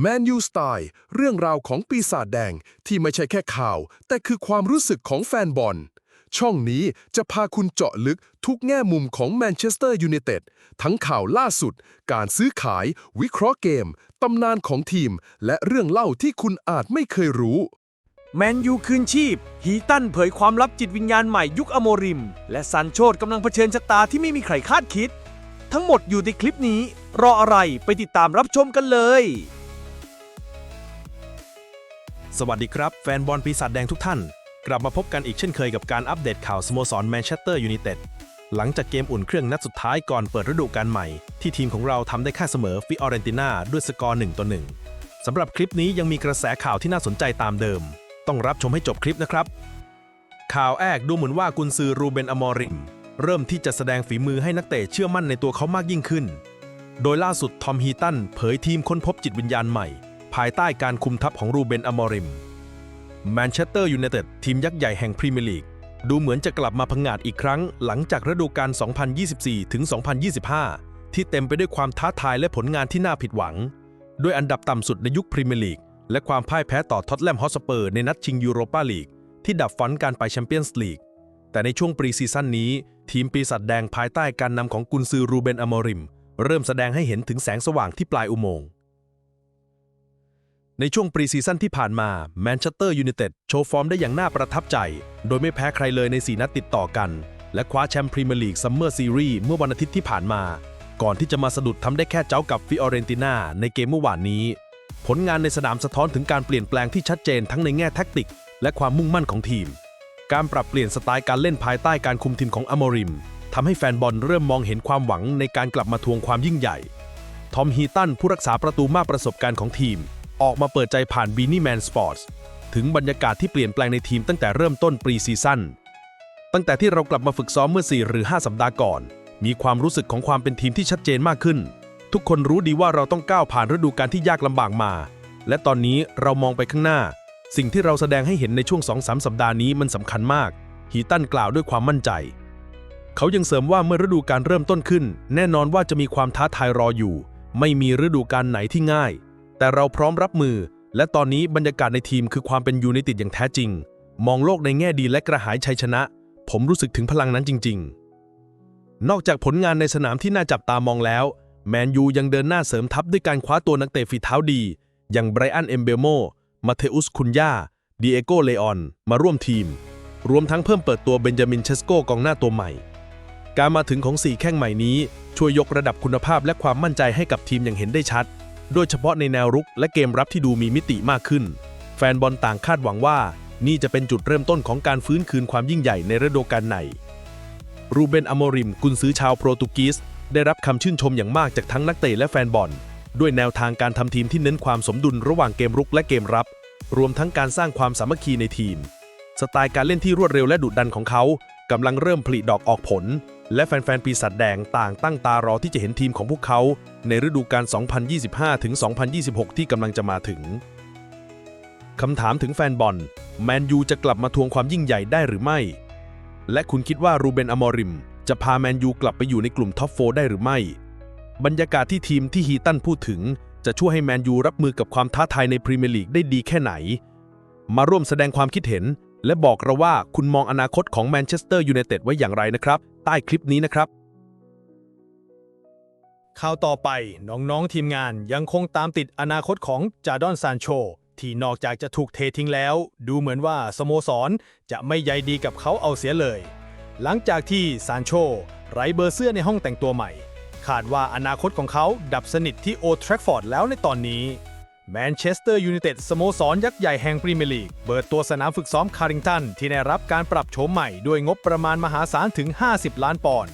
แมนยูสไตล์เรื่องราวของปีศาจแดงที่ไม่ใช่แค่ข่าว แต่คือความรู้สึกของแฟนบอล ช่องนี้จะพาคุณเจาะลึกทุกแง่มุมของแมนเชสเตอร์ยูไนเต็ดทั้งข่าวล่าสุด การซื้อขาย วิเคราะห์เกม ตำนานของทีม และเรื่องเล่าที่คุณอาจไม่เคยรู้ แมนยูคืนชีพ ฮีตันเผยความลับจิตวิญญาณใหม่ยุคอโมริม และซันโชดกำลังเผชิญชะตาที่ไม่มีใครคาดคิด ทั้งหมดอยู่ในคลิปนี้ รออะไรไปติดตามรับชมกันเลย สวัสดีครับ แฟนบอลปีศาจแดงทุกท่าน กลับมาพบกันอีกเช่นเคยกับการอัปเดตข่าวสโมสรแมนเชสเตอร์ยูไนเต็ดหลังจากเกมอุ่นเครื่องนัดสุดท้ายก่อนเปิดฤดูกาลใหม่ ที่ทีมของเราทำได้แค่เสมอฟิออเรนติน่าด้วยสกอร์1ต่อ1สำหรับคลิปนี้ยังมีกระแสข่าวที่น่าสนใจตามเดิม ต้องรับชมให้จบคลิปนะครับ ข่าวแอกดูเหมือนว่ากุนซือรูเบนอมอริม เริ่มที่จะแสดงฝีมือให้นักเตะเชื่อมั่นในตัวเขามากยิ่งขึ้น โดยล่าสุดทอมฮีตันเผยทีมค้นพบจิตวิญญาณใหม่ ภายใต้การคุมทัพของรูเบนอมอริม แมนเชสเตอร์ยูไนเต็ดทีมยักษ์ใหญ่แห่งพรีเมียร์ลีก ดูเหมือนจะกลับมาพังงาดอีกครั้ง หลังจากฤดูกาล 2024 ถึง 2025 ที่เต็มไปด้วยความท้าทายและผลงานที่น่าผิดหวัง ด้วยอันดับต่ำสุดในยุคพรีเมียร์ลีก และความพ่ายแพ้ต่อท็อตแลมฮอสเปอร์ในนัดชิงยูโรปาลีก ที่ดับฝันการไปแชมเปี้ยนส์ลีก แต่ในช่วงปรีซีซั่นนี้ ทีมปีศาจแดงภายใต้การนำของกุนซือรูเบนอมอริม เริ่มแสดงให้เห็นถึงแสงสว่างที่ปลายอุโมงค์ ในช่วงปรีซีซั่นที่ผ่านมาแมนเชสเตอร์ยูไนเต็ดโชว์ฟอร์มได้อย่างน่าประทับใจ โดยไม่แพ้ใครเลยใน 4 นัดติดต่อกัน และคว้าแชมป์พรีเมียร์ลีกซัมเมอร์ซีรีส์เมื่อวันอาทิตย์ที่ผ่านมา ก่อนที่จะมาสะดุดทำได้แค่เจ้ากับฟิออเรนติน่าในเกมเมื่อวานนี้ ผลงานในสนามสะท้อนถึงการเปลี่ยนแปลงที่ชัดเจนทั้งในแง่แท็กติก และความมุ่งมั่นของทีม การปรับเปลี่ยนสไตล์การเล่นภายใต้การคุมทีมของอโมริมทำให้แฟนบอลเริ่มมองเห็นความหวังในการกลับมาทวงความยิ่งใหญ่ ทอมฮีตันผู้รักษาประตูมากประสบการณ์ของทีม ออกมาเปิดใจผ่านบีนี่แมนสปอร์ตถึงบรรยากาศที่เปลี่ยนแปลงในทีมตั้งแต่เริ่มต้นปรีซีซั่นตั้งแต่ที่เรากลับมาฝึกซ้อมเมื่อ 4 หรือ 5 สัปดาห์ก่อน มีความรู้สึกของความเป็นทีมที่ชัดเจนมากขึ้น ทุกคนรู้ดีว่าเราต้องก้าวผ่านฤดูกาลที่ยากลำบากมา และตอนนี้เรามองไปข้างหน้า สิ่งที่เราแสดงให้เห็นในช่วง 2-3 สัปดาห์นี้มันสำคัญมาก ฮีตันกล่าวด้วยความมั่นใจ เขายังเสริมว่าเมื่อฤดูกาลเริ่มต้นขึ้น แน่นอนว่าจะมีความท้าทายรออยู่ ไม่มีฤดูกาลไหนที่ง่าย แต่เราพร้อมรับมือ และตอนนี้บรรยากาศในทีมคือความเป็นยูไนเต็ดอย่างแท้จริง มองโลกในแง่ดีและกระหายชัยชนะ ผมรู้สึกถึงพลังนั้นจริง ๆ นอกจากผลงานในสนามที่น่าจับตามองแล้ว แมนยูยังเดินหน้าเสริมทัพด้วยการคว้าตัวนักเตะฝีเท้าดี อย่างไบรอันเอมเบโม มาเทอุสคุนยาดิเอโกเลออน มาร่วมทีม รวมทั้งเพิ่มเปิดตัวเบนจามินเชสโกกองหน้าตัวใหม่ การมาถึงของ 4 แข้งใหม่นี้ ช่วยยกระดับคุณภาพและความมั่นใจให้กับทีมอย่างเห็นได้ชัด โดยเฉพาะในแนวรุกและเกมรับที่ดูมีมิติมากขึ้น แฟนบอลต่างคาดหวังว่า นี่จะเป็นจุดเริ่มต้นของการฟื้นคืนความยิ่งใหญ่ในฤดูกาลในรูเบนอโมริมกุนซือชาวโปรตุกีสได้รับคำชื่นชมอย่างมากจากทั้งนักเตะและแฟนบอล ด้วยแนวทางการทำทีมที่เน้นความสมดุลระหว่างเกมรุกและเกมรับ รวมทั้งการสร้างความสามัคคีในทีม สไตล์การเล่นที่รวดเร็วและดุดันของเขากำลังเริ่มผลิดอกออกผล และแฟนๆ ปีศาจแดงต่างตั้งตารอที่จะเห็นทีมของพวกเขา ในฤดูกาล 2025 ถึง 2026 ที่กำลังจะมาถึง คำถามถึงแฟนบอล แมนยูจะกลับมาทวงความยิ่งใหญ่ได้หรือไม่ และคุณคิดว่ารูเบนอมอริม จะพาแมนยูกลับไปอยู่ในกลุ่มท็อปโฟได้หรือไม่ บรรยากาศที่ทีมที่ฮีตันพูดถึง จะช่วยให้แมนยูรับมือกับความท้าทายในพรีเมียร์ลีกได้ดีแค่ไหน มาร่วมแสดงความคิดเห็น และบอกเราว่าคุณมองอนาคตของแมนเชสเตอร์ยูไนเต็ดไว้อย่างไรนะครับ ใต้คลิปนี้นะครับข่าวต่อไปน้องๆทีมงานยังคงตามติดอนาคตของจาดอนซานโชที่นอกจากจะถูกเททิ้งแล้ว ดูเหมือนว่าสโมสรจะไม่ใยดีกับเขาเอาเสียเลย หลังจากที่ซานโชไร้เบอร์เสื้อในห้องแต่งตัวใหม่คาดว่าอนาคตของเขาดับสนิทที่โอทรัฟฟอร์ดแล้วในตอนนี้ แมนเชสเตอร์ยูไนเต็ดสโมสรยักษ์ใหญ่แห่งพรีเมียร์ลีก เปิดตัวสนามฝึกซ้อมคาริงตัน ที่ได้รับการปรับโฉมใหม่ด้วยงบประมาณมหาศาลถึง 50 ล้านปอนด์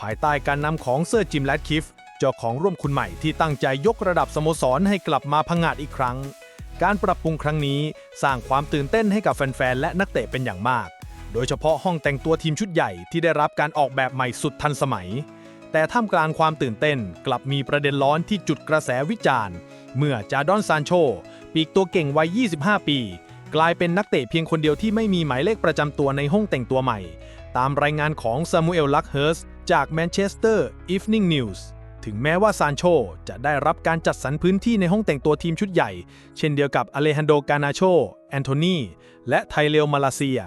ภายใต้การนำของเซอร์จิมแลดคิฟ เจ้าของร่วมคุณใหม่ที่ตั้งใจยกระดับสโมสรให้กลับมาพังงาดอีกครั้ง การปรับปรุงครั้งนี้สร้างความตื่นเต้นให้กับแฟนๆและนักเตะเป็นอย่างมาก โดยเฉพาะห้องแต่งตัวทีมชุดใหญ่ที่ได้รับการออกแบบใหม่สุดทันสมัย แต่ท่ามกลางความตื่นเต้นกลับมีประเด็นร้อนที่จุดกระแสวิจารณ์ เมื่อจาดอนซานโช ปีกตัวเก่งวัย 25 ปี กลายเป็นนักเตะเพียงคนเดียวที่ไม่มีหมายเลขประจำตัวในห้องแต่งตัวใหม่ ตามรายงานของซามูเอลลักเฮิร์สจากแมนเชสเตอร์อีฟนิงนิวส์ถึงแม้ว่าซานโชจะได้รับการจัดสรรพื้นที่ในห้องแต่งตัวทีมชุดใหญ่ เช่นเดียวกับอเลฮันโด กานาโช แอนโทนี และไทเลวมาลาเซีย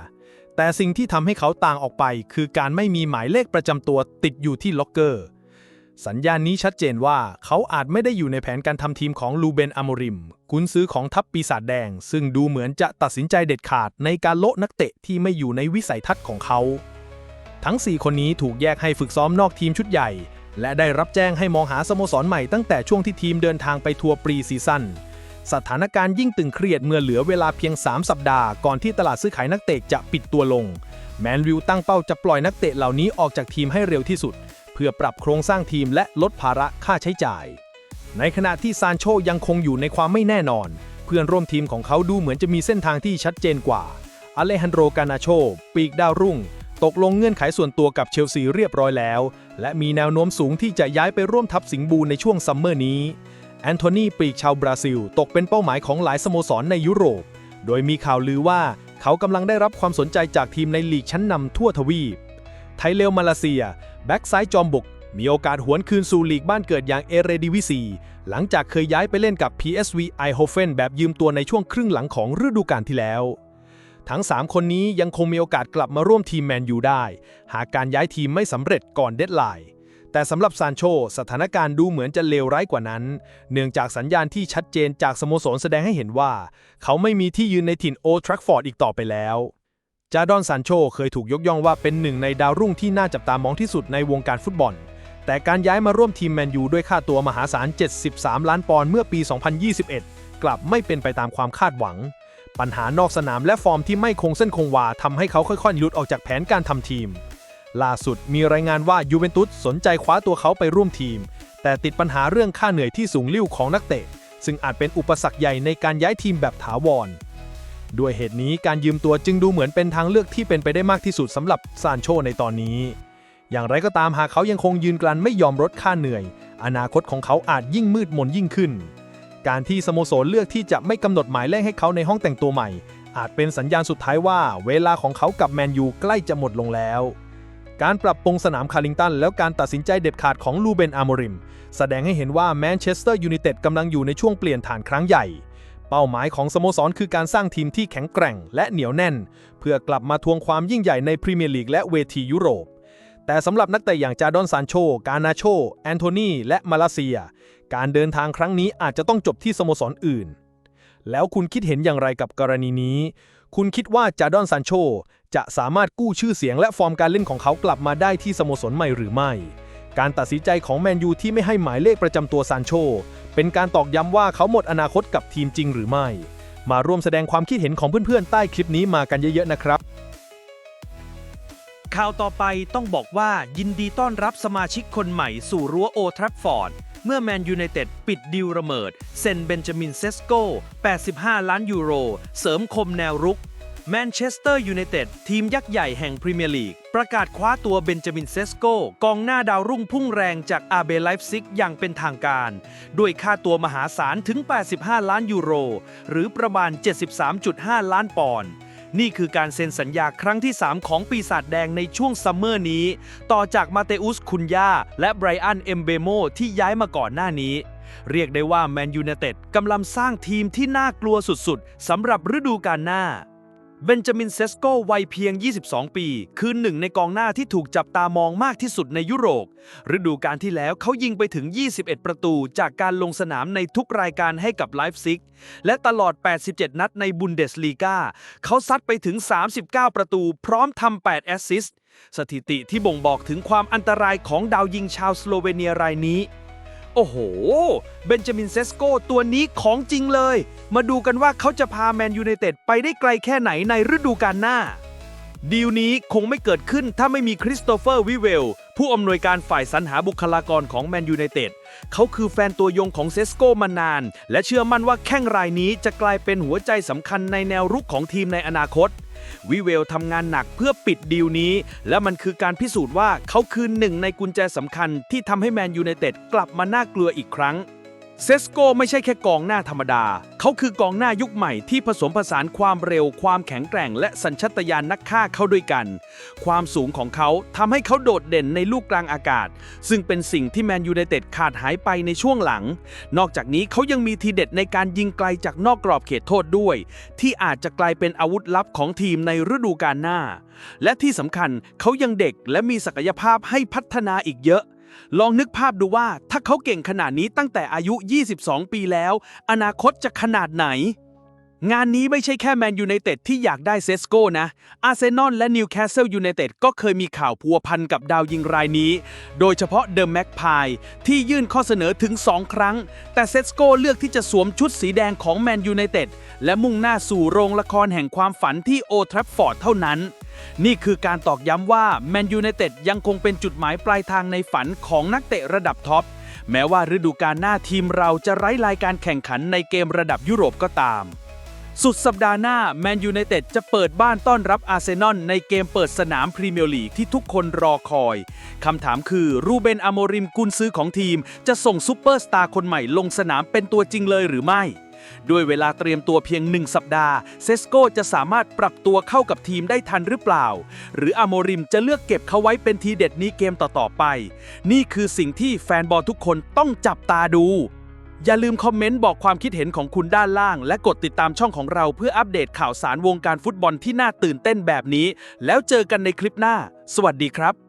แต่สิ่งที่ทำให้เขาต่างออกไป คือการไม่มีหมายเลขประจำตัวติดอยู่ที่ล็อกเกอร์ สัญญาณนี้ชัดเจนว่าเขาอาจไม่ได้อยู่ในแผนการทำทีมของลูเบนอโมริม กุนซื้อของทัพปีศาจแดง ซึ่งดูเหมือนจะตัดสินใจเด็ดขาดในการโละนักเตะที่ไม่อยู่ในวิสัยทัศน์ของเขา ทั้ง 4 คนนี้ถูกแยกให้ฝึกซ้อมนอกทีมชุดใหญ่ และได้รับแจ้งให้มองหาสโมสรใหม่ตั้งแต่ช่วงที่ทีมเดินทางไปทัวร์ปรีซีซั่น สถานการณ์ยิ่งตึงเครียดเมื่อเหลือเวลาเพียง 3 สัปดาห์ ก่อนที่ตลาดซื้อขายนักเตะจะปิดตัวลง แมนวิวตั้งเป้าจะปล่อยนักเตะเหล่านี้ออกจากทีมให้เร็วที่สุด เพื่อปรับโครงสร้างทีมและลดภาระค่าใช้จ่าย ในขณะที่ซานโชยังคงอยู่ในความไม่แน่นอน เพื่อนร่วมทีมของเขาดูเหมือนจะมีเส้นทางที่ชัดเจนกว่าอเลฮันโดกานาโชปีกดาวรุ่ง ตกลงเงื่อนไขส่วนตัวกับเชลซีเรียบร้อยแล้ว และมีแนวโน้มสูงที่จะย้ายไปร่วมทัพสิงบูในช่วงซัมเมอร์นี้ แอนโทนีปีกชาวบราซิล ตกเป็นเป้าหมายของหลายสโมสรในยุโรป โดยมีข่าวลือว่าเขากำลังได้รับความสนใจจากทีมในลีกชั้นนำทั่วทวีป ไทเลวมาเลเซีย แบ็กซ้ายจอมบุก มีโอกาสหวนคืนสู่ลีกบ้านเกิดอย่างเอเรดิวิซี หลังจากเคยย้ายไปเล่นกับ PSV Eindhoven แบบยืมตัวในช่วงครึ่งหลังของฤดูกาลที่แล้ว ทั้ง 3 คนนี้ยังคงมีโอกาสกลับมาร่วมทีมแมนยูได้ หากการย้ายทีมไม่สำเร็จก่อนเดดไลน์ แต่สำหรับซานโชสถานการณ์ดูเหมือนจะเลวร้ายกว่านั้น เนื่องจากสัญญาณที่ชัดเจนจากสโมสรแสดงให้เห็นว่า เขาไม่มีที่ยืนในถิ่นโอทรัคฟอร์ดอีกต่อไปแล้ว จาดอนซานโชเคยถูกยกย่องว่าเป็นหนึ่งในดาวรุ่งที่น่าจับตามองที่สุดในวงการฟุตบอล แต่การย้ายมาร่วมทีมแมนยูด้วยค่าตัวมหาศาล 73 ล้านปอนด์เมื่อปี 2021 กลับไม่เป็นไปตามความคาดหวัง ปัญหานอกสนามและฟอร์มที่ไม่คงเส้นคงวาทำให้เขาค่อยๆหลุดออกจากแผนการทำทีม ล่าสุดมีรายงานว่ายูเวนตุสสนใจคว้าตัวเขาไปร่วมทีม แต่ติดปัญหาเรื่องค่าเหนื่อยที่สูงลิ่วของนักเตะ ซึ่งอาจเป็นอุปสรรคใหญ่ในการย้ายทีมแบบถาวร ด้วยเหตุนี้การยืมตัวจึงดูเหมือนเป็นทางเลือกที่เป็นไปได้มากที่สุดสำหรับซานโชในตอนนี้ อย่างไรก็ตามหากเขายังคงยืนกลันไม่ยอมลดค่าเหนื่อย อนาคตของเขาอาจยิ่งมืดมนยิ่งขึ้น การที่สโมสรเลือกที่จะไม่กำหนดหมายเลขให้เขาในห้องแต่งตัวใหม่ อาจเป็นสัญญาณสุดท้ายว่า เวลาของเขากับแมนยูใกล้จะหมดลงแล้ว การปรับปรุงสนามคาริงตัน แล้วการตัดสินใจเด็ดขาดของลูเบนอาโมริม แสดงให้เห็นว่าแมนเชสเตอร์ยูไนเต็ดกำลังอยู่ในช่วงเปลี่ยนฐานครั้งใหญ่ เป้าหมายของสโมสรคือการสร้างทีมที่แข็งแกร่งและเหนียวแน่น เพื่อกลับมาทวงความยิ่งใหญ่ในพรีเมียร์ลีกและเวทียุโรป แต่สำหรับนักเตะอย่างจาดอนซานโช กานาโช แอนโทนีและมาลาเซีย การเดินทางครั้งนี้อาจจะต้องจบที่สโมสรอื่น แล้วคุณคิดเห็นอย่างไรกับกรณีนี้ คุณคิดว่าจาดอนซานโช จะสามารถกู้ชื่อเสียงและฟอร์มการเล่นของเขากลับมาได้ที่สโมสรใหม่หรือไม่ การตัดสินใจของแมนยูที่ไม่ให้หมายเลขประจำตัวซานโช เป็นการตอกย้ำว่าเขาหมดอนาคตกับทีมจริงหรือไม่ มาร่วมแสดงความคิดเห็นของเพื่อนๆ ใต้คลิปนี้มากันเยอะๆนะครับข่าวต่อไปต้องบอกว่ายินดีต้อนรับสมาชิกคนใหม่สู่รั้วโอทรัฟฟอร์ด เมื่อแมนยูไนเต็ดปิดดิวระเมิด เซ็นเบนจามินเซสโก 85 ล้านยูโร เสริมคมแนวรุก แมนเชสเตอร์ยูไนเต็ดทีมยักษ์ใหญ่แห่งพรีเมียร์ลีก ประกาศคว้าตัวเบนจามินเซสโกกองหน้าดาวรุ่งพุ่งแรงจากอาเบไลฟ์ซิกอย่างเป็นทางการ ด้วยค่าตัวมหาศาลถึง 85 ล้านยูโร หรือประมาณ 73.5 ล้านปอนด์นี่คือการเซ็นสัญญาครั้งที่ 3 ของปีศาจแดงในช่วงซัมเมอร์นี้ ต่อจากมาเตอุสคุนยาและไบรอันเอมเบโมที่ย้ายมาก่อนหน้านี้เรียกได้ว่าแมนยูไนเต็ดกำลังสร้างทีมที่น่ากลัวสุดๆสำหรับฤดูกาลหน้า เบนจามินเซสโกวัยเพียง 22 ปี คือหนึ่งในกองหน้าที่ถูกจับตามองมากที่สุดในยุโรป ฤดูกาลที่แล้วเขายิงไปถึง 21 ประตูจากการลงสนามในทุกรายการให้กับไลฟ์ซิก และตลอด 87 นัดในบุนเดสลีกาเขาซัดไปถึง 39 ประตูพร้อมทำ 8 แอสซิสต์ สถิติที่บ่งบอกถึงความอันตรายของดาวยิงชาวสโลเวเนียรายนี้ โอ้โห เบนจามินเซสโกตัวนี้ของจริงเลย มาดูกันว่าเขาจะพาแมนยูไนเต็ดไปได้ไกลแค่ไหนในฤดูกาลหน้า ดีลนี้คงไม่เกิดขึ้นถ้าไม่มีคริสโตเฟอร์วิเวล ผู้อำนวยการฝ่ายสรรหาบุคลากรของแมนยูไนเต็ดเขาคือแฟนตัวยงของเซสโกมานาน และเชื่อมั่นว่าแข้งรายนี้จะกลายเป็นหัวใจสำคัญในแนวรุกของทีมในอนาคต วิเวลทำงานหนักเพื่อปิดดีลนี้ และมันคือการพิสูจน์ว่าเขาคือหนึ่งในกุญแจสำคัญที่ทำให้แมนยูไนเต็ดกลับมาน่ากลัวอีกครั้ง เซสโกไม่ใช่แค่กองหน้าธรรมดา เขาคือกองหน้ายุคใหม่ที่ผสมผสานความเร็ว ความแข็งแกร่ง และสัญชตาตญาณนักฆ่าเข้าด้วยกัน ความสูงของเขาทำให้เขาโดดเด่นในลูกกลางอากาศ ซึ่งเป็นสิ่งที่แมนยูไนเต็ดขาดหายไปในช่วงหลัง นอกจากนี้เขายังมีทีเด็ดในการยิงไกลจากนอกกรอบเขตโทษด้วย ที่อาจจะกลายเป็นอาวุธลับของทีมในฤดูกาลหน้า และที่สำคัญเขายังเด็กและมีศักยภาพให้พัฒนาอีกเยอะ ลองนึกภาพดูว่าถ้าเขาเก่งขนาดนี้ตั้งแต่อายุ 22 ปีแล้ว อนาคตจะขนาดไหน งานนี้ไม่ใช่แค่แมนยูไนเต็ดที่อยากได้เซสโก้นะ อาร์เซนอลและนิวคาสเซิลยูไนเต็ดก็เคยมีข่าวพัวพันกับดาวยิงรายนี้ โดยเฉพาะเดอะแม็กพายที่ยื่นข้อเสนอถึง 2 ครั้ง แต่เซสโก้เลือกที่จะสวมชุดสีแดงของแมนยูไนเต็ดและมุ่งหน้าสู่โรงละครแห่งความฝันที่โอทรัฟฟอร์ดเท่านั้น นี่คือการตอกย้ำว่าแมนยูไนเต็ดยังคงเป็นจุดหมายปลายทางในฝันของนักเตะระดับท็อป แม้ว่าฤดูกาลหน้าทีมเราจะไร้รายการแข่งขันในเกมระดับยุโรปก็ตาม สุดสัปดาห์หน้าแมนยูไนเต็ดจะเปิดบ้านต้อนรับอาร์เซนอลในเกมเปิดสนามพรีเมียร์ลีกที่ทุกคนรอคอย คำถามคือรูเบนอโมริมกุนซื้อของทีม จะส่งซูเปอร์สตาร์คนใหม่ลงสนามเป็นตัวจริงเลยหรือไม่ ด้วยเวลาเตรียมตัวเพียงหนึ่งสัปดาห์ เซสโกจะสามารถปรับตัวเข้ากับทีมได้ทันหรือเปล่า หรืออโมริมจะเลือกเก็บเขาไว้เป็นทีเด็ดนี้เกมต่อๆไป นี่คือสิ่งที่แฟนบอลทุกคนต้องจับตาดูอย่าลืมคอมเมนต์บอกความคิดเห็นของคุณด้านล่าง และกดติดตามช่องของเราเพื่ออัปเดตข่าวสารวงการฟุตบอลที่น่าตื่นเต้นแบบนี้ แล้วเจอกันในคลิปหน้า สวัสดีครับ